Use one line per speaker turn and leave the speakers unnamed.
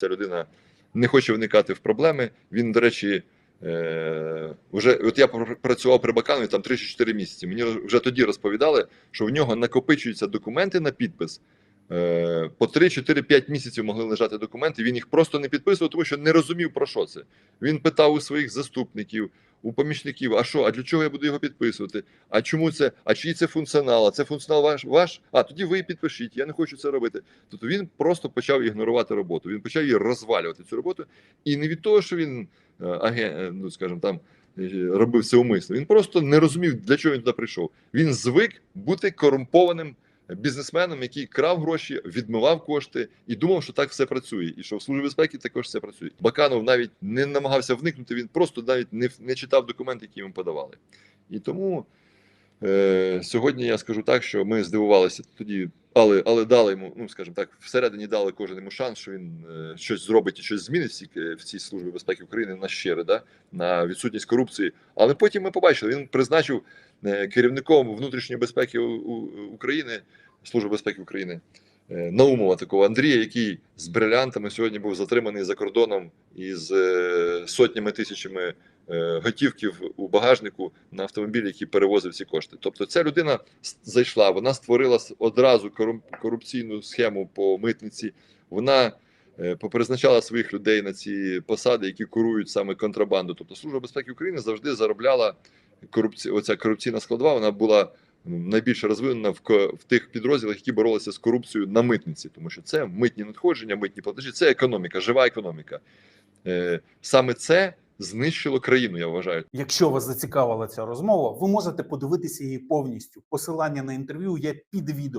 Ця людина не хоче вникати в проблеми. Він, до речі, е, вже от я пр- працював при Баканові там 3 чи 4 місяці. Мені вже тоді розповідали, що в нього накопичуються документи на підпис. Е, По 3-4-5 місяців могли лежати документи. Він їх просто не підписував, тому що не розумів про що це. Він питав у своїх заступників, у помічників: а що, а для чого я буду його підписувати? А чому це? А чий це функціонал? А це функціонал ваш? ваш? А тоді ви підпишіть. Я не хочу це робити. Тобто він просто почав ігнорувати роботу. Він почав її розвалювати цю роботу. І не від того, що він е, аген, ну скажімо, там е, робив це умисно. Він просто не розумів, для чого він туди прийшов. Він звик бути корумпованим бізнесменом, який крав гроші, відмивав кошти і думав, що так все працює, і що в службі безпеки також все працює. Баканов навіть не намагався вникнути. Він просто навіть не, не читав документи, які йому подавали. І тому е, сьогодні я скажу так, що ми здивувалися тоді, але, але дали йому, ну скажімо так, всередині дали кожен йому шанс, що він е, щось зробить і щось змінить в цій, в цій службі безпеки України на щире, да, на відсутність корупції. Але потім ми побачили, він призначив е, керівником внутрішньої безпеки України, Служби безпеки України. е, Наумова такого Андрія, який з брилянтами сьогодні був затриманий за кордоном із е, сотнями тисячами е, готівків у багажнику на автомобілі, який перевозив ці кошти. Тобто, ця людина зайшла, вона створила одразу корупційну схему по митниці. Вона е, попризначала своїх людей на ці посади, які курують саме контрабанду. Тобто, служба безпеки України завжди заробляла корупці... Оця корупційна складова. Вона була м, найбільш розвинена в, в тих підрозділах, які боролися з корупцією на митниці, тому що це митні надходження, митні платежі, це економіка, жива економіка. Е, Саме це знищило країну, я вважаю.
Якщо вас зацікавила ця розмова, ви можете подивитися її повністю. Посилання на інтерв'ю є під відео.